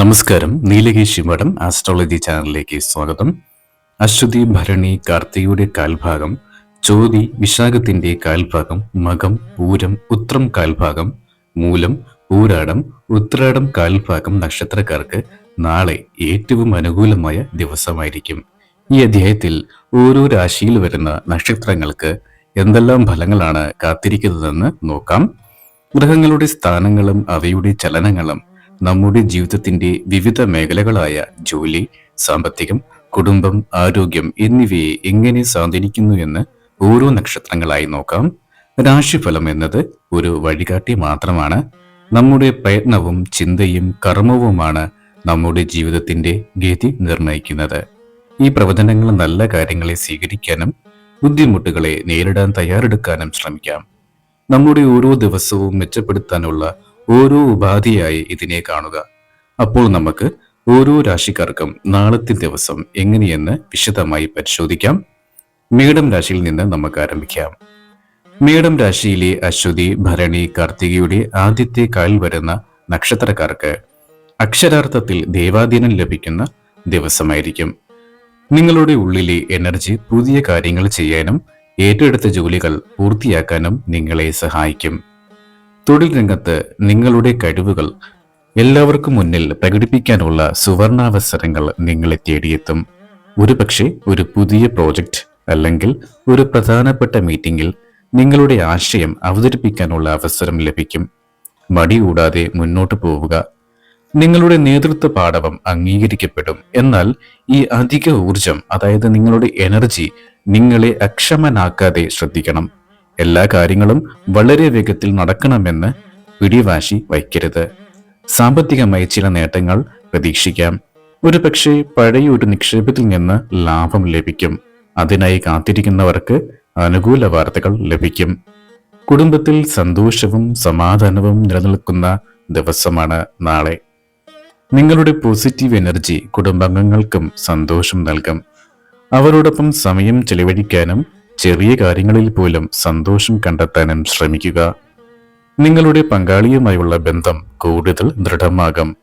നമസ്കാരം. നീലകേശി മഠം ആസ്ട്രോളജി ചാനലിലേക്ക് സ്വാഗതം. അശ്വതി ഭരണി കാർത്തികയുടെ കാൽഭാഗം ചോതി വിശാഖത്തിന്റെ കാൽഭാഗം മകം പൂരം ഉത്രം കാൽഭാഗം മൂലം പൂരാടം ഉത്രാടം കാൽഭാഗം നക്ഷത്രക്കാർക്ക് നാളെ ഏറ്റവും അനുകൂലമായ ദിവസമായിരിക്കും. ഈ അധ്യായത്തിൽ ഓരോ രാശിയിൽ വരുന്ന നക്ഷത്രങ്ങൾക്ക് എന്തെല്ലാം ഫലങ്ങളാണ് കാത്തിരിക്കുന്നതെന്ന് നോക്കാം. ഗ്രഹങ്ങളുടെ സ്ഥാനങ്ങളും അവയുടെ ചലനങ്ങളും നമ്മുടെ ജീവിതത്തിന്റെ വിവിധ മേഖലകളായ ജോലി സാമ്പത്തികം കുടുംബം ആരോഗ്യം എന്നിവയെ എങ്ങനെ സ്വാധീനിക്കുന്നു എന്ന് ഓരോ നക്ഷത്രങ്ങളായി നോക്കാം. രാശിഫലം എന്നത് ഒരു വഴികാട്ടി മാത്രമാണ്. നമ്മുടെ പ്രയത്നവും ചിന്തയും കർമ്മവുമാണ് നമ്മുടെ ജീവിതത്തിന്റെ ഗതി നിർണയിക്കുന്നത്. ഈ പ്രവചനങ്ങൾ നല്ല കാര്യങ്ങളെ സ്വീകരിക്കാനും ബുദ്ധിമുട്ടുകളെ നേരിടാൻ തയ്യാറെടുക്കാനും ശ്രമിക്കാം. നമ്മുടെ ഓരോ ദിവസവും മെച്ചപ്പെടുത്താനുള്ള ഓരോ ഉപാധിയായി ഇതിനെ കാണുക. അപ്പോൾ നമുക്ക് ഓരോ രാശിക്കാർക്കും നാളത്തെ ദിവസം എങ്ങനെയെന്ന് വിശദമായി പരിശോധിക്കാം. മേടം രാശിയിൽ നിന്ന് നമുക്ക് ആരംഭിക്കാം. മേടം രാശിയിലെ അശ്വതി ഭരണി കാർത്തികയുടെ ആദ്യത്തെ കാലിൽ വരുന്ന നക്ഷത്രക്കാർക്ക് അക്ഷരാർത്ഥത്തിൽ ദേവാധീനം ലഭിക്കുന്ന ദിവസമായിരിക്കും. നിങ്ങളുടെ ഉള്ളിലെ എനർജി പുതിയ കാര്യങ്ങൾ ചെയ്യാനും ഏറ്റെടുത്ത ജോലികൾ പൂർത്തിയാക്കാനും നിങ്ങളെ സഹായിക്കും. തൊഴിൽ രംഗത്ത് നിങ്ങളുടെ കഴിവുകൾ എല്ലാവർക്കും മുന്നിൽ പ്രകടിപ്പിക്കാനുള്ള സുവർണാവസരങ്ങൾ നിങ്ങളെ തേടിയെത്തും. ഒരുപക്ഷെ ഒരു പുതിയ പ്രോജക്റ്റ് അല്ലെങ്കിൽ ഒരു പ്രധാനപ്പെട്ട മീറ്റിംഗിൽ നിങ്ങളുടെ ആശയം അവതരിപ്പിക്കാനുള്ള അവസരം ലഭിക്കും. മടി കൂടാതെ മുന്നോട്ട് പോവുക. നിങ്ങളുടെ നേതൃത്വ പാഠവം അംഗീകരിക്കപ്പെടും. എന്നാൽ ഈ അധിക ഊർജം അതായത് നിങ്ങളുടെ എനർജി നിങ്ങളെ അക്ഷമനാക്കാതെ ശ്രദ്ധിക്കണം. എല്ലാ കാര്യങ്ങളും വളരെ വേഗത്തിൽ നടക്കണമെന്ന് പിടിവാശി വയ്ക്കരുത്. സാമ്പത്തികമായി ചില നേട്ടങ്ങൾ പ്രതീക്ഷിക്കാം. ഒരു പക്ഷേ പഴയ ഒരു നിക്ഷേപത്തിൽ നിന്ന് ലാഭം ലഭിക്കും. അതിനായി കാത്തിരിക്കുന്നവർക്ക് അനുകൂല വാർത്തകൾ ലഭിക്കും. കുടുംബത്തിൽ സന്തോഷവും സമാധാനവും നിലനിൽക്കുന്ന ദിവസമാണ് നാളെ. നിങ്ങളുടെ പോസിറ്റീവ് എനർജി കുടുംബാംഗങ്ങൾക്കും സന്തോഷം നൽകും. അവരോടൊപ്പം സമയം ചെലവഴിക്കാനും ചെറിയ കാര്യങ്ങളിൽ പോലും സന്തോഷം കണ്ടെത്താനും ശ്രമിക്കുക. നിങ്ങളുടെ പങ്കാളിയുമായുള്ള ബന്ധം കൂടുതൽ ദൃഢമാകും.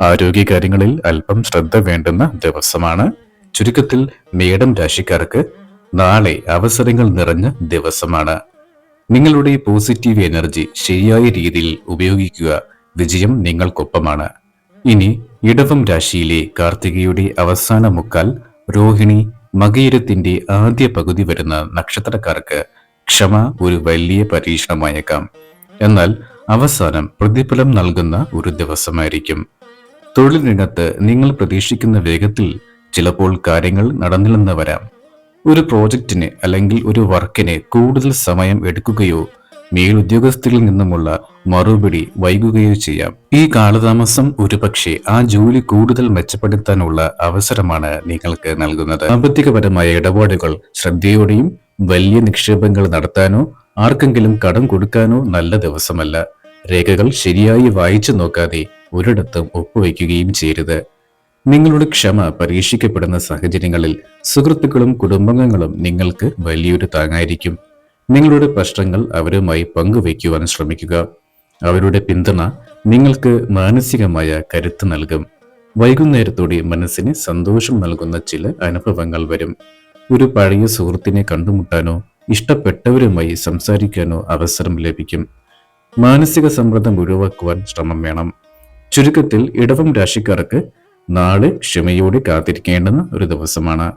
ആരോഗ്യകാര്യങ്ങളിൽ അല്പം ശ്രദ്ധ വേണ്ടുന്ന ദിവസമാണ്. ചുരുക്കത്തിൽ മേടം രാശിക്കാർക്ക് നാളെ അവസരങ്ങൾ നിറഞ്ഞ ദിവസമാണ്. നിങ്ങളുടെ പോസിറ്റീവ് എനർജി ശരിയായ രീതിയിൽ ഉപയോഗിക്കുക വിജയം നിങ്ങൾക്കൊപ്പമാണ്. ഇനി ഇടവം രാശിയിലെ കാർത്തികയുടെ അവസാന മുക്കാൽ രോഹിണി മകയിരത്തിന്റെ ആദ്യ പകുതി വരുന്ന നക്ഷത്രക്കാർക്ക് ക്ഷമ ഒരു വലിയ പരീക്ഷണമായേക്കാം. എന്നാൽ അവസാനം പ്രതിഫലം നൽകുന്ന ഒരു ദിവസമായിരിക്കും. തൊഴിൽ രംഗത്ത് നിങ്ങൾ പ്രതീക്ഷിക്കുന്ന വേഗത്തിൽ ചിലപ്പോൾ കാര്യങ്ങൾ നടന്നില്ലെന്ന് വരാം. ഒരു പ്രോജക്റ്റിന് അല്ലെങ്കിൽ ഒരു വർക്കിന് കൂടുതൽ സമയം എടുക്കുകയോ മേലുദ്യോഗസ്ഥരിൽ നിന്നുമുള്ള മറുപടി വൈകുകയോ ചെയ്യാം. ഈ കാലതാമസം ഒരുപക്ഷെ ആ ജോലി കൂടുതൽ മെച്ചപ്പെടുത്താനുള്ള അവസരമാണ് നിങ്ങൾക്ക് നൽകുന്നത്. സാമ്പത്തികപരമായ ഇടപാടുകൾ ശ്രദ്ധയോടെയും വലിയ നിക്ഷേപങ്ങൾ നടത്താനോ ആർക്കെങ്കിലും കടം കൊടുക്കാനോ നല്ല ദിവസമല്ല. രേഖകൾ ശരിയായി വായിച്ചു നോക്കാതെ ഒരിടത്തും ഒപ്പുവയ്ക്കുകയും ചെയ്യരുത്. നിങ്ങളുടെ ക്ഷമ പരീക്ഷിക്കപ്പെടുന്ന സാഹചര്യങ്ങളിൽ സുഹൃത്തുക്കളും കുടുംബാംഗങ്ങളും നിങ്ങൾക്ക് വലിയൊരു താങ്ങായിരിക്കും. നിങ്ങളുടെ പ്രശ്നങ്ങൾ അവരുമായി പങ്കുവയ്ക്കുവാൻ ശ്രമിക്കുക. അവരുടെ പിന്തുണ നിങ്ങൾക്ക് മാനസികമായ കരുത്ത് നൽകും. വൈകുന്നേരത്തോടെ മനസ്സിന് സന്തോഷം നൽകുന്ന ചില അനുഭവങ്ങൾ വരും. ഒരു പഴയ സുഹൃത്തിനെ കണ്ടുമുട്ടാനോ ഇഷ്ടപ്പെട്ടവരുമായി സംസാരിക്കാനോ അവസരം ലഭിക്കും. മാനസിക സമ്മർദ്ദം ഒഴിവാക്കുവാൻ ശ്രമം വേണം. ചുരുക്കത്തിൽ ഇടവം രാശിക്കാർക്ക് നാളെ ക്ഷമയോടെ കാത്തിരിക്കേണ്ടുന്ന ഒരു ദിവസമാണ്.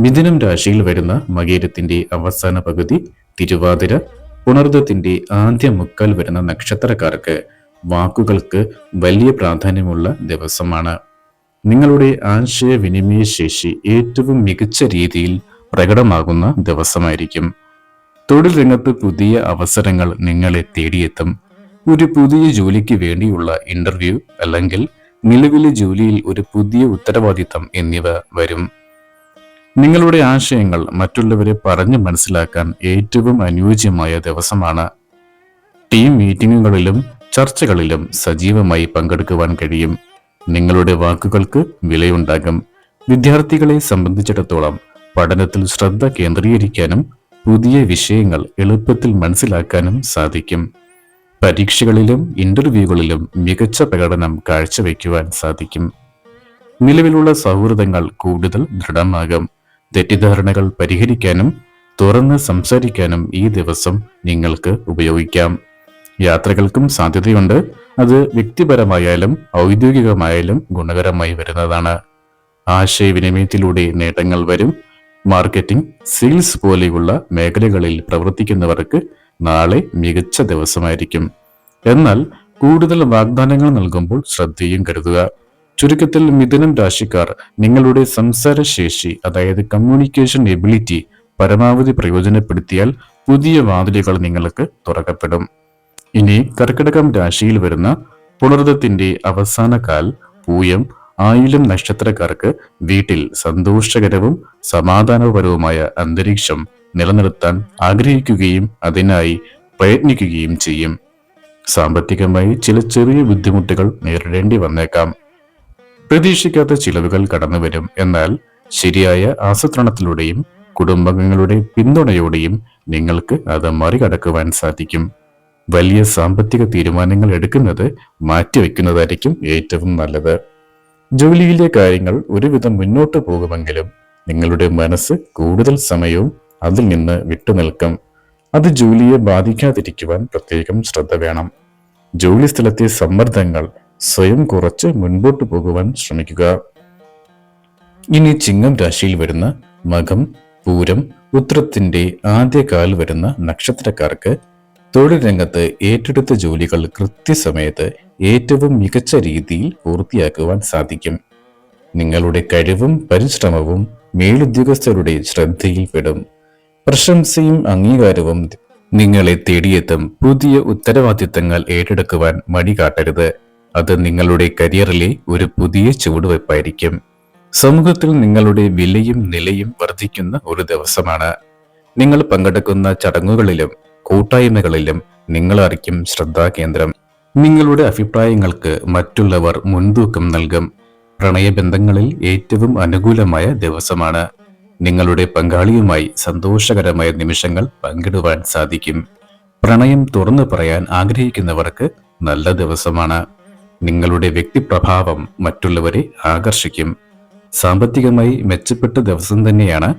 മിഥുനം രാശിയിൽ വരുന്ന മകേരത്തിന്റെ അവസാന പകുതി തിരുവാതിര പുണർദത്തിന്റെ ആദ്യ മുക്കാൽ വരുന്ന നക്ഷത്രക്കാർക്ക് വാക്കുകൾക്ക് വലിയ പ്രാധാന്യമുള്ള ദിവസമാണ്. നിങ്ങളുടെ ആശയവിനിമയ ശേഷി ഏറ്റവും മികച്ച രീതിയിൽ പ്രകടമാകുന്ന ദിവസമായിരിക്കും. തൊഴിൽ രംഗത്ത് പുതിയ അവസരങ്ങൾ നിങ്ങളെ തേടിയെത്തും. ഒരു പുതിയ ജോലിക്ക് വേണ്ടിയുള്ള ഇന്റർവ്യൂ അല്ലെങ്കിൽ നിലവിലെ ജോലിയിൽ ഒരു പുതിയ ഉത്തരവാദിത്തം എന്നിവ വരും. നിങ്ങളുടെ ആശയങ്ങൾ മറ്റുള്ളവരെ പറഞ്ഞു മനസ്സിലാക്കാൻ ഏറ്റവും അനുയോജ്യമായ ദിവസമാണ്. ടീം മീറ്റിങ്ങുകളിലും ചർച്ചകളിലും സജീവമായി പങ്കെടുക്കുവാൻ കഴിയും. നിങ്ങളുടെ വാക്കുകൾക്ക് വിലയുണ്ടാകും. വിദ്യാർത്ഥികളെ സംബന്ധിച്ചിടത്തോളം പഠനത്തിൽ ശ്രദ്ധ കേന്ദ്രീകരിക്കാനും പുതിയ വിഷയങ്ങൾ എളുപ്പത്തിൽ മനസ്സിലാക്കാനും സാധിക്കും. പരീക്ഷകളിലും ഇന്റർവ്യൂകളിലും മികച്ച പ്രകടനം കാഴ്ചവെക്കുവാൻ സാധിക്കും. നിലവിലുള്ള സൗഹൃദങ്ങൾ കൂടുതൽ ദൃഢമാകും. തെറ്റിദ്ധാരണകൾ പരിഹരിക്കാനും തുറന്ന് സംസാരിക്കാനും ഈ ദിവസം നിങ്ങൾക്ക് ഉപയോഗിക്കാം. യാത്രകൾക്കും സാധ്യതയുണ്ട്. അത് വ്യക്തിപരമായാലും ഔദ്യോഗികമായാലും ഗുണകരമായി വരുന്നതാണ്. ആശയവിനിമയത്തിലൂടെ നേട്ടങ്ങൾ വരും. മാർക്കറ്റിംഗ് സെയിൽസ് പോലെയുള്ള മേഖലകളിൽ പ്രവർത്തിക്കുന്നവർക്ക് നാളെ മികച്ച ദിവസമായിരിക്കും. എന്നാൽ കൂടുതൽ വാഗ്ദാനങ്ങൾ നൽകുമ്പോൾ ശ്രദ്ധയും കരുതുക. ചുരുക്കത്തിൽ മിഥുനം രാശിക്കാർ നിങ്ങളുടെ സംസാരശേഷി അതായത് കമ്മ്യൂണിക്കേഷൻ എബിലിറ്റി പരമാവധി പ്രയോജനപ്പെടുത്തിയാൽ പുതിയ വാതിലുകൾ നിങ്ങൾക്ക് തുറക്കപ്പെടും. ഇനി കർക്കിടകം രാശിയിൽ വരുന്ന പുണർദത്തിന്റെ അവസാന കാൽ പൂയം ആയിലും നക്ഷത്രക്കാർക്ക് വീട്ടിൽ സന്തോഷകരവും സമാധാനപരവുമായ അന്തരീക്ഷം നിലനിർത്താൻ ആഗ്രഹിക്കുകയും അതിനായി പ്രയത്നിക്കുകയും ചെയ്യും. സാമ്പത്തികമായി ചില ചെറിയ ബുദ്ധിമുട്ടുകൾ നേരിടേണ്ടി വന്നേക്കാം. പ്രതീക്ഷിക്കാത്ത ചിലവുകൾ കടന്നുവരും. എന്നാൽ ശരിയായ ആസൂത്രണത്തിലൂടെയും കുടുംബങ്ങളുടെ പിന്തുണയോടെയും നിങ്ങൾക്ക് അത് മറികടക്കുവാൻ സാധിക്കും. വലിയ സാമ്പത്തിക തീരുമാനങ്ങൾ എടുക്കുന്നത് മാറ്റിവെക്കുന്നതായിരിക്കും ഏറ്റവും നല്ലത്. ജോലിയിലെ കാര്യങ്ങൾ ഒരുവിധം മുന്നോട്ട് പോകുമെങ്കിലും നിങ്ങളുടെ മനസ്സ് കൂടുതൽ സമയവും അതിൽ നിന്ന് വിട്ടുനിൽക്കും. അത് ജോലിയെ ബാധിക്കാതിരിക്കുവാൻ പ്രത്യേകം ശ്രദ്ധ വേണം. ജോലി സ്ഥലത്തെ സമ്മർദ്ദങ്ങൾ സ്വയം കുറച്ച് മുൻപോട്ട് പോകുവാൻ ശ്രമിക്കുക. ഇനി ചിങ്ങം രാശിയിൽ വരുന്ന മകം പൂരം ഉത്രത്തിന്റെ ആദ്യകാൽ വരുന്ന നക്ഷത്രക്കാർക്ക് തൊഴിൽ രംഗത്ത് ഏറ്റെടുത്ത ജോലികൾ കൃത്യസമയത്ത് ഏറ്റവും മികച്ച രീതിയിൽ പൂർത്തിയാക്കുവാൻ സാധിക്കും. നിങ്ങളുടെ കഴിവും പരിശ്രമവും മേലുദ്യോഗസ്ഥരുടെ ശ്രദ്ധയിൽപ്പെടും പ്രശംസയും അംഗീകാരവും നിങ്ങളെ തേടിയെത്തും. പുതിയ ഉത്തരവാദിത്തങ്ങൾ ഏറ്റെടുക്കുവാൻ മടി കാട്ടരുത്. അത് നിങ്ങളുടെ കരിയറിലെ ഒരു പുതിയ ചുവടുവയ്പായിരിക്കും. സമൂഹത്തിൽ നിങ്ങളുടെ വിലയും നിലയും വർദ്ധിക്കുന്ന ഒരു ദിവസമാണ്. നിങ്ങൾ പങ്കെടുക്കുന്ന ചടങ്ങുകളിലും കൂട്ടായ്മകളിലും നിങ്ങളായിരിക്കും ശ്രദ്ധാകേന്ദ്രം. നിങ്ങളുടെ അഭിപ്രായങ്ങൾക്ക് മറ്റുള്ളവർ മുൻതൂക്കം നൽകും. പ്രണയബന്ധങ്ങളിൽ ഏറ്റവും അനുകൂലമായ ദിവസമാണ്. നിങ്ങളുടെ പങ്കാളിയുമായി സന്തോഷകരമായ നിമിഷങ്ങൾ പങ്കിടുവാൻ സാധിക്കും. പ്രണയം തുറന്നു പറയാൻ ആഗ്രഹിക്കുന്നവർക്ക് നല്ല ദിവസമാണ്. നിങ്ങളുടെ വ്യക്തിപ്രഭാവം മറ്റുള്ളവരെ ആകർഷിക്കും. സാമ്പത്തികമായി മെച്ചപ്പെട്ട ദിവസം തന്നെയാണ്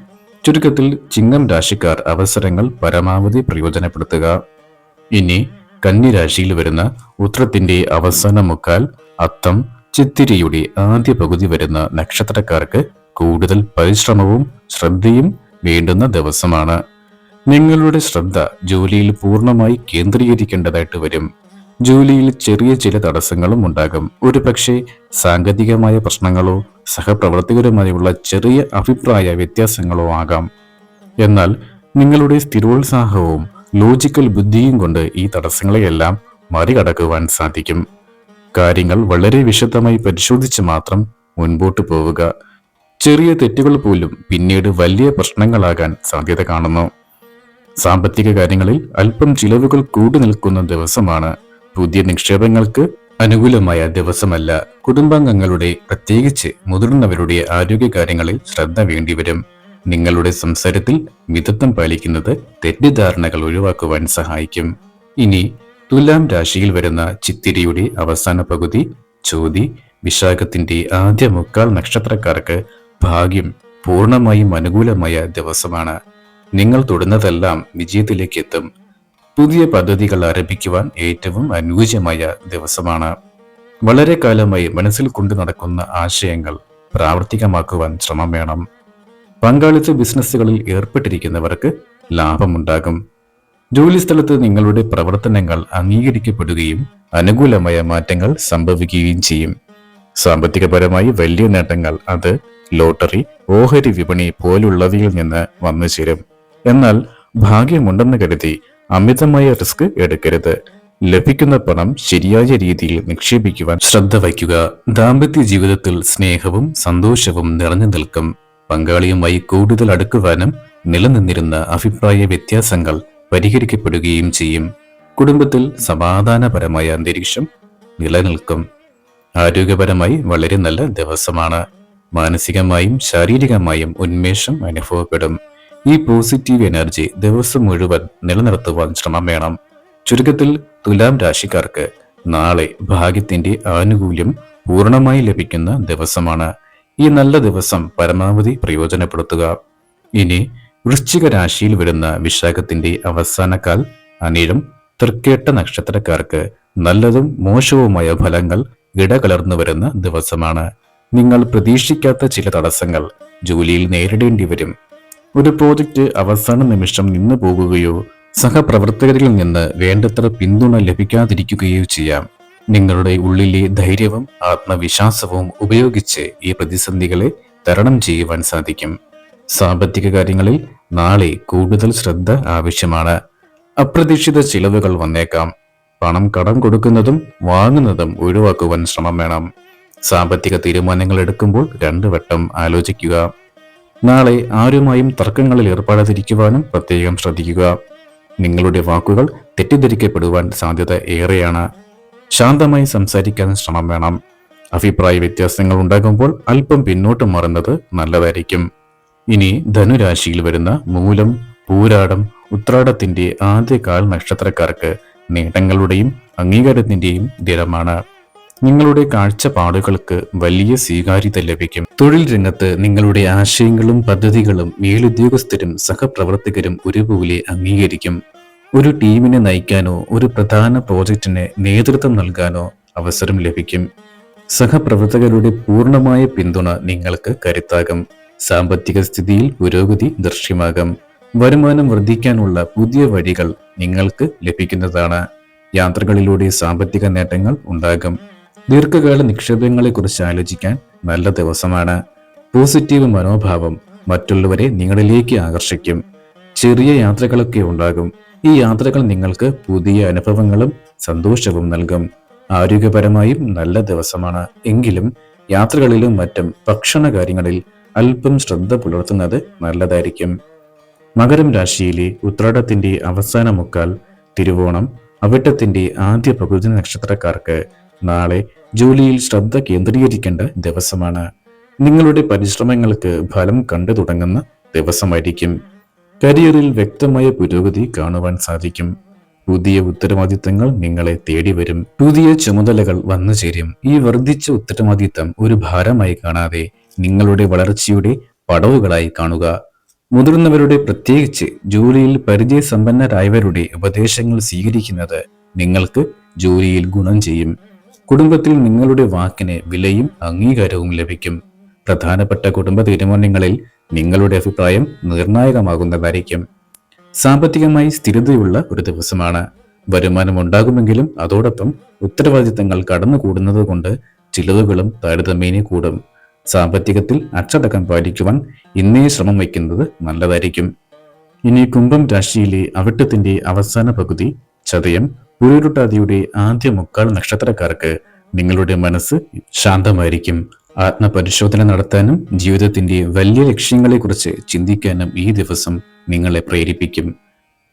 ചുരുക്കത്തിൽ ചിങ്ങം രാശിക്കാർ അവസരങ്ങൾ പരമാവധി പ്രയോജനപ്പെടുത്തുക. ഇനി കന്നിരാശിയിൽ വരുന്ന ഉത്രത്തിന്റെ അവസാന മുക്കാൽ അത്തം ചിത്തിരിയുടെ ആദ്യ പകുതി വരുന്ന നക്ഷത്രക്കാർക്ക് കൂടുതൽ പരിശ്രമവും ശ്രദ്ധയും വേണ്ടുന്ന ദിവസമാണ്. നിങ്ങളുടെ ശ്രദ്ധ ജോലിയിൽ പൂർണമായി കേന്ദ്രീകരിക്കേണ്ടതായിട്ട് വരും. ജോലിയിൽ ചെറിയ ചില തടസ്സങ്ങളും ഉണ്ടാകും. ഒരു പക്ഷേ സാങ്കേതികമായ പ്രശ്നങ്ങളോ സഹപ്രവർത്തകരുമായുള്ള ചെറിയ അഭിപ്രായ വ്യത്യാസങ്ങളോ ആകാം. എന്നാൽ നിങ്ങളുടെ സ്ഥിരോത്സാഹവും ലോജിക്കൽ ബുദ്ധിയും കൊണ്ട് ഈ തടസ്സങ്ങളെയെല്ലാം മറികടക്കുവാൻ സാധിക്കും. കാര്യങ്ങൾ വളരെ വിശദമായി പരിശോധിച്ച് മാത്രം മുൻപോട്ട് പോവുക. ചെറിയ തെറ്റുകൾ പോലും പിന്നീട് വലിയ പ്രശ്നങ്ങളാകാൻ സാധ്യത കാണുന്നു. സാമ്പത്തിക കാര്യങ്ങളിൽ അല്പം ചിലവുകൾ കൂടി നിൽക്കുന്ന ദിവസമാണ് പുതിയ നിക്ഷേപങ്ങൾക്ക് അനുകൂലമായ ദിവസമല്ല. കുടുംബാംഗങ്ങളുടെ പ്രത്യേകിച്ച് മുതിർന്നവരുടെ ആരോഗ്യകാര്യങ്ങളിൽ ശ്രദ്ധ വേണ്ടിവരും. നിങ്ങളുടെ സംസാരത്തിൽ മിതത്വം പാലിക്കുന്നത് തെറ്റിദ്ധാരണകൾ ഒഴിവാക്കുവാൻ സഹായിക്കും. ഇനി തുലാം രാശിയിൽ വരുന്ന ചിത്തിരിയുടെ അവസാന പകുതി ചോതി വിശാഖത്തിന്റെ ആദ്യ മുക്കാൽ നക്ഷത്രക്കാർക്ക് ഭാഗ്യം പൂർണമായും അനുകൂലമായ ദിവസമാണ്. നിങ്ങൾ തൊടുന്നതെല്ലാം വിജയത്തിലേക്ക് എത്തും പുതിയ പദ്ധതികൾ ആരംഭിക്കുവാൻ ഏറ്റവും അനുയോജ്യമായ ദിവസമാണ്. വളരെ കാലമായി മനസ്സിൽ കൊണ്ടു നടക്കുന്ന ആശയങ്ങൾ പ്രാവർത്തികമാക്കുവാൻ ശ്രമം വേണം. പങ്കാളിത്ത ബിസിനസ്സുകളിൽ ഏർപ്പെട്ടിരിക്കുന്നവർക്ക് ലാഭമുണ്ടാകും. ജോലിസ്ഥലത്ത് നിങ്ങളുടെ പ്രവർത്തനങ്ങൾ അംഗീകരിക്കപ്പെടുകയും അനുകൂലമായ മാറ്റങ്ങൾ സംഭവിക്കുകയും ചെയ്യും. സാമ്പത്തികപരമായി വലിയ നേട്ടങ്ങൾ അത് ലോട്ടറി ഓഹരി വിപണി പോലുള്ളവയിൽ നിന്ന് വന്നു ചേരും എന്നാൽ ഭാഗ്യമുണ്ടെന്ന് കരുതി അമിതമായ റിസ്ക് എടുക്കരുത്. ലഭിക്കുന്ന പണം ശരിയായ രീതിയിൽ നിക്ഷേപിക്കുവാൻ ശ്രദ്ധ വയ്ക്കുക. ദാമ്പത്യ ജീവിതത്തിൽ സ്നേഹവും സന്തോഷവും നിറഞ്ഞു നിൽക്കും. പങ്കാളിയുമായി കൂടുതൽ അടുക്കുവാനും നിലനിന്നിരുന്ന അഭിപ്രായ വ്യത്യാസങ്ങൾ പരിഹരിക്കപ്പെടുകയും ചെയ്യും. കുടുംബത്തിൽ സമാധാനപരമായ അന്തരീക്ഷം നിലനിൽക്കും. ആരോഗ്യപരമായി വളരെ നല്ല ദിവസമാണ്. മാനസികമായും ശാരീരികമായും ഉന്മേഷം അനുഭവപ്പെടും. ഈ പോസിറ്റീവ് എനർജി ദിവസം മുഴുവൻ നിലനിർത്തുവാൻ ശ്രമം വേണം. ചുരുക്കത്തിൽ തുലാം രാശിക്കാർക്ക് നാളെ ഭാഗ്യത്തിന്റെ ആനുകൂല്യം പൂർണമായി ലഭിക്കുന്ന ദിവസമാണ്. ഈ നല്ല ദിവസം പരമാവധി പ്രയോജനപ്പെടുത്തുക. ഇനി വൃശ്ചിക രാശിയിൽ വരുന്ന വിശാഖത്തിന്റെ അവസാനക്കാൽ അനിഴം തൃക്കേട്ട നക്ഷത്രക്കാർക്ക് നല്ലതും മോശവുമായ ഫലങ്ങൾ ഇടകലർന്നു വരുന്ന ദിവസമാണ്. നിങ്ങൾ പ്രതീക്ഷിക്കാത്ത ചില തടസ്സങ്ങൾ ജോലിയിൽ നേരിടേണ്ടി വരും. ഒരു പ്രോജക്റ്റ് അവസാന നിമിഷം നിന്നു പോകുകയോ സഹപ്രവർത്തകരിൽ നിന്ന് വേണ്ടത്ര പിന്തുണ ലഭിക്കാതിരിക്കുകയോ ചെയ്യാം. നിങ്ങളുടെ ഉള്ളിലെ ധൈര്യവും ആത്മവിശ്വാസവും ഉപയോഗിച്ച് ഈ പ്രതിസന്ധികളെ തരണം ചെയ്യുവാൻ സാധിക്കും. സാമ്പത്തിക കാര്യങ്ങളിൽ നാളെ കൂടുതൽ ശ്രദ്ധ ആവശ്യമാണ്. അപ്രതീക്ഷിത ചിലവുകൾ വന്നേക്കാം. പണം കടം കൊടുക്കുന്നതും വാങ്ങുന്നതും ഒഴിവാക്കുവാൻ ശ്രമം വേണം. സാമ്പത്തിക തീരുമാനങ്ങൾ എടുക്കുമ്പോൾ രണ്ടു വട്ടം ആലോചിക്കുക. നാളെ ആരുമായും തർക്കങ്ങളിൽ ഏർപ്പെടാതിരിക്കുവാനും പ്രത്യേകം ശ്രദ്ധിക്കുക. നിങ്ങളുടെ വാക്കുകൾ തെറ്റിദ്ധരിക്കപ്പെടുവാൻ സാധ്യത ഏറെയാണ്. ശാന്തമായി സംസാരിക്കാൻ ശ്രമം വേണം. അഭിപ്രായ വ്യത്യാസങ്ങൾ ഉണ്ടാകുമ്പോൾ അല്പം പിന്നോട്ട് മാറുന്നത് നല്ലതായിരിക്കും. ഇനി ധനുരാശിയിൽ വരുന്ന മൂലം പൂരാടം ഉത്രാടത്തിന്റെ ആദ്യകാൽ നക്ഷത്രക്കാർക്ക് നേട്ടങ്ങളുടെയും അംഗീകാരത്തിന്റെയും ദിനമാണ് നിങ്ങളുടെ കാഴ്ചപ്പാടുകൾക്ക് വലിയ സ്വീകാര്യത ലഭിക്കും. തൊഴിൽ രംഗത്ത് നിങ്ങളുടെ ആശയങ്ങളും പദ്ധതികളും മേലുദ്യോഗസ്ഥരും സഹപ്രവർത്തകരും ഒരുപോലെ അംഗീകരിക്കും. ഒരു ടീമിനെ നയിക്കാനോ ഒരു പ്രധാന പ്രോജക്റ്റിന് നേതൃത്വം നൽകാനോ അവസരം ലഭിക്കും. സഹപ്രവർത്തകരുടെ പൂർണമായ പിന്തുണ നിങ്ങൾക്ക് കരുത്താകും. സാമ്പത്തിക സ്ഥിതിയിൽ പുരോഗതി ദൃശ്യമാകും. വരുമാനം വർദ്ധിക്കാനുള്ള പുതിയ വഴികൾ നിങ്ങൾക്ക് ലഭിക്കുന്നതാണ്. യാത്രകളിലൂടെ സാമ്പത്തിക നേട്ടങ്ങൾ ഉണ്ടാകും. ദീർഘകാല നിക്ഷേപങ്ങളെക്കുറിച്ച് ആലോചിക്കാൻ നല്ല ദിവസമാണ്. പോസിറ്റീവ് മനോഭാവം മറ്റുള്ളവരെ നിങ്ങളിലേക്ക് ആകർഷിക്കും. ചെറിയ യാത്രകളൊക്കെ ഉണ്ടാകും. ഈ യാത്രകൾ നിങ്ങൾക്ക് പുതിയ അനുഭവങ്ങളും സന്തോഷവും നൽകും. ആരോഗ്യപരമായും നല്ല ദിവസമാണ്. എങ്കിലും യാത്രകളിലും മറ്റും ഭക്ഷണ കാര്യങ്ങളിൽ അല്പം ശ്രദ്ധ പുലർത്തുന്നത് നല്ലതായിരിക്കും. മകരം രാശിയിലെ ഉത്രാടത്തിന്റെ അവസാന മുക്കാൽ തിരുവോണം അവിട്ടത്തിന്റെ ആദ്യ പകുതി നക്ഷത്രക്കാർക്ക് നാളെ ജോലിയിൽ ശ്രദ്ധ കേന്ദ്രീകരിക്കേണ്ട ദിവസമാണ്. നിങ്ങളുടെ പരിശ്രമങ്ങൾക്ക് ഫലം കണ്ടു തുടങ്ങുന്ന ദിവസമായിരിക്കും. കരിയറിൽ വ്യക്തമായ പുരോഗതി കാണുവാൻ സാധിക്കും. പുതിയ ഉത്തരവാദിത്തങ്ങൾ നിങ്ങളെ തേടി വരും. പുതിയ ചുമതലകൾ വന്നു ചേരും. ഈ വർദ്ധിച്ച ഉത്തരവാദിത്തം ഒരു ഭാരമായി കാണാതെ നിങ്ങളുടെ വളർച്ചയുടെ പടവുകളായി കാണുക. മുതിർന്നവരുടെ പ്രത്യേകിച്ച് ജോലിയിൽ പരിചയസമ്പന്നരായവരുടെ ഉപദേശങ്ങൾ സ്വീകരിക്കുന്നത് നിങ്ങൾക്ക് ജോലിയിൽ ഗുണം ചെയ്യും. കുടുംബത്തിൽ നിങ്ങളുടെ വാക്കിന് വിലയും അംഗീകാരവും ലഭിക്കും. പ്രധാനപ്പെട്ട കുടുംബ തീരുമാനങ്ങളിൽ നിങ്ങളുടെ അഭിപ്രായം നിർണായകമാകുന്നതായിരിക്കും. സാമ്പത്തികമായി സ്ഥിരതയുള്ള ഒരു ദിവസമാണ്. വരുമാനം ഉണ്ടാകുമെങ്കിലും അതോടൊപ്പം ഉത്തരവാദിത്തങ്ങൾ കടന്നുകൂടുന്നത് കൊണ്ട് ചിലവുകളും താരതമ്യേന കൂടും. സാമ്പത്തികത്തിൽ അച്ചടക്കം പാലിക്കുവാൻ ഇന്നേ ശ്രമം വയ്ക്കുന്നത് നല്ലതായിരിക്കും. ഇനി കുംഭം രാശിയിലെ അവിട്ടത്തിന്റെ അവസാന പകുതി ചതയം പുരുരുട്ടാതിയുടെ ആദ്യ മുക്കാൽ നക്ഷത്രക്കാർക്ക് നിങ്ങളുടെ മനസ്സ് ശാന്തമായിരിക്കും. ആത്മപരിശോധന നടത്താനും ജീവിതത്തിന്റെ വലിയ ലക്ഷ്യങ്ങളെക്കുറിച്ച് ചിന്തിക്കാനും ഈ ദിവസം നിങ്ങളെ പ്രേരിപ്പിക്കും.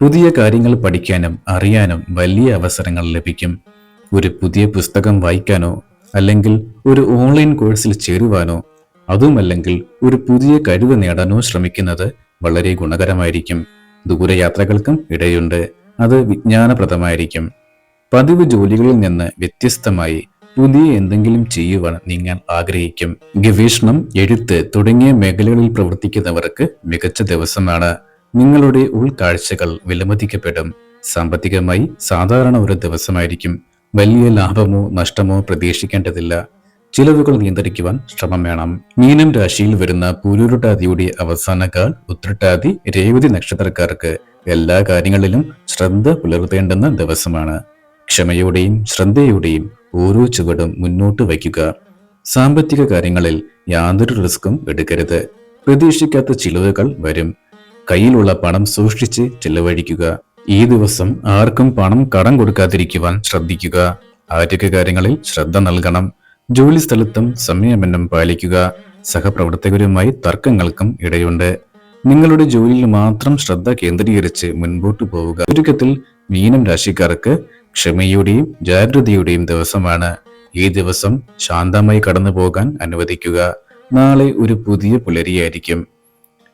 പുതിയ കാര്യങ്ങൾ പഠിക്കാനും അറിയാനും വലിയ അവസരങ്ങൾ ലഭിക്കും. ഒരു പുതിയ പുസ്തകം വായിക്കാനോ അല്ലെങ്കിൽ ഒരു ഓൺലൈൻ കോഴ്സിൽ ചേരുവാനോ അതുമല്ലെങ്കിൽ ഒരു പുതിയ കഴിവ് നേടാനോ ശ്രമിക്കുന്നത് വളരെ ഗുണകരമായിരിക്കും. ദൂരയാത്രകൾക്കും ഇടയുണ്ട്. അത് വിജ്ഞാനപ്രദമായിരിക്കും. പതിവ് ജോലികളിൽ നിന്ന് വ്യത്യസ്തമായി പുതിയ എന്തെങ്കിലും ചെയ്യുവാൻ നിങ്ങൾ ആഗ്രഹിക്കും. ഗവേഷണം എഴുത്ത് തുടങ്ങിയ മേഖലകളിൽ പ്രവർത്തിക്കുന്നവർക്ക് മികച്ച ദിവസമാണ്. നിങ്ങളുടെ ഉൾക്കാഴ്ചകൾ വിലമതിക്കപ്പെടും. സാമ്പത്തികമായി സാധാരണ ഒരു ദിവസമായിരിക്കും. വലിയ ലാഭമോ നഷ്ടമോ പ്രതീക്ഷിക്കേണ്ടതില്ല. ചിലവുകൾ നിയന്ത്രിക്കുവാൻ ശ്രമം വേണം. മീനം രാശിയിൽ വരുന്ന പൂരുരുട്ടാതിയുടെ അവസാനകാൽ ഉത്രട്ടാതി രേവതി നക്ഷത്രക്കാർക്ക് എല്ലാ കാര്യങ്ങളിലും ശ്രദ്ധ പുലർത്തേണ്ടുന്ന ദിവസമാണ്. ക്ഷമയോടെയും ശ്രദ്ധയോടെയും ഓരോ ചുവടും മുന്നോട്ട് വയ്ക്കുക. സാമ്പത്തിക കാര്യങ്ങളിൽ യാതൊരു റിസ്ക്കും എടുക്കരുത്. പ്രതീക്ഷിക്കാത്ത ചിലവുകൾ വരും. കയ്യിലുള്ള പണം സൂക്ഷിച്ച് ചിലവഴിക്കുക. ഈ ദിവസം ആർക്കും പണം കടം കൊടുക്കാതിരിക്കുവാൻ ശ്രദ്ധിക്കുക. ആരോഗ്യകാര്യങ്ങളിൽ ശ്രദ്ധ നൽകണം. ജോലി സ്ഥലത്തും സംയമനം പാലിക്കുക. സഹപ്രവർത്തകരുമായി തർക്കങ്ങൾക്കും ഇടയുണ്ട്. നിങ്ങളുടെ ജോലിയിൽ മാത്രം ശ്രദ്ധ കേന്ദ്രീകരിച്ച് മുൻപോട്ട് പോവുക. ചുരുക്കത്തിൽ മീനം രാശിക്കാർക്ക് ക്ഷമയുടെയും ജാഗ്രതയുടെയും ദിവസമാണ്. ഈ ദിവസം ശാന്തമായി കടന്നു പോകാൻ അനുവദിക്കുക. നാളെ ഒരു പുതിയ പുലരിയായിരിക്കും.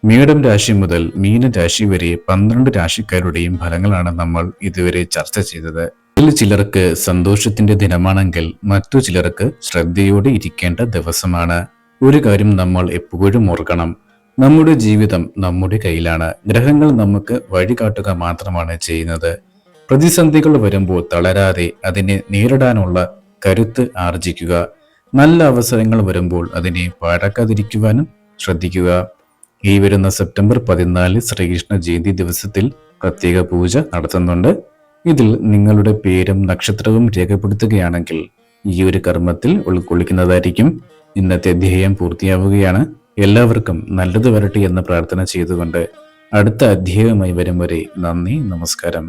മേടം രാശി മുതൽ മീന രാശി വരെ പന്ത്രണ്ട് രാശിക്കാരുടെയും ഫലങ്ങളാണ് നമ്മൾ ഇതുവരെ ചർച്ച ചെയ്തത്. ഇതിൽ ചിലർക്ക് സന്തോഷത്തിന്റെ ദിനമാണെങ്കിൽ മറ്റു ചിലർക്ക് ശ്രദ്ധയോടെ ഇരിക്കേണ്ട ദിവസമാണ്. ഒരു കാര്യം നമ്മൾ എപ്പോഴും ഓർക്കണം. നമ്മുടെ ജീവിതം നമ്മുടെ കയ്യിലാണ്. ഗ്രഹങ്ങൾ നമുക്ക് വഴി കാട്ടുക മാത്രമാണ് ചെയ്യുന്നത്. പ്രതിസന്ധികൾ വരുമ്പോൾ തളരാതെ അതിനെ നേരിടാനുള്ള കരുത്ത് ആർജിക്കുക. നല്ല അവസരങ്ങൾ വരുമ്പോൾ അതിനെ പാഴാക്കാതിരിക്കുവാനും ശ്രദ്ധിക്കുക. ഈ വരുന്ന സെപ്റ്റംബർ പതിനാല് ശ്രീകൃഷ്ണ ജയന്തി ദിവസത്തിൽ പ്രത്യേക പൂജ നടത്തുന്നുണ്ട്. ഇതിൽ നിങ്ങളുടെ പേരും നക്ഷത്രവും രേഖപ്പെടുത്തുകയാണെങ്കിൽ ഈ ഒരു കർമ്മത്തിൽ ഉൾക്കൊള്ളിക്കുന്നതായിരിക്കും. ഇന്നത്തെ ധ്യേയം പൂർത്തിയാവുകയാണ്. എല്ലാവർക്കും നല്ലത് വരട്ടെ എന്ന പ്രാർത്ഥന ചെയ്തുകൊണ്ട് അടുത്ത അധ്യായവുമായി വരും വരെ നന്ദി നമസ്കാരം.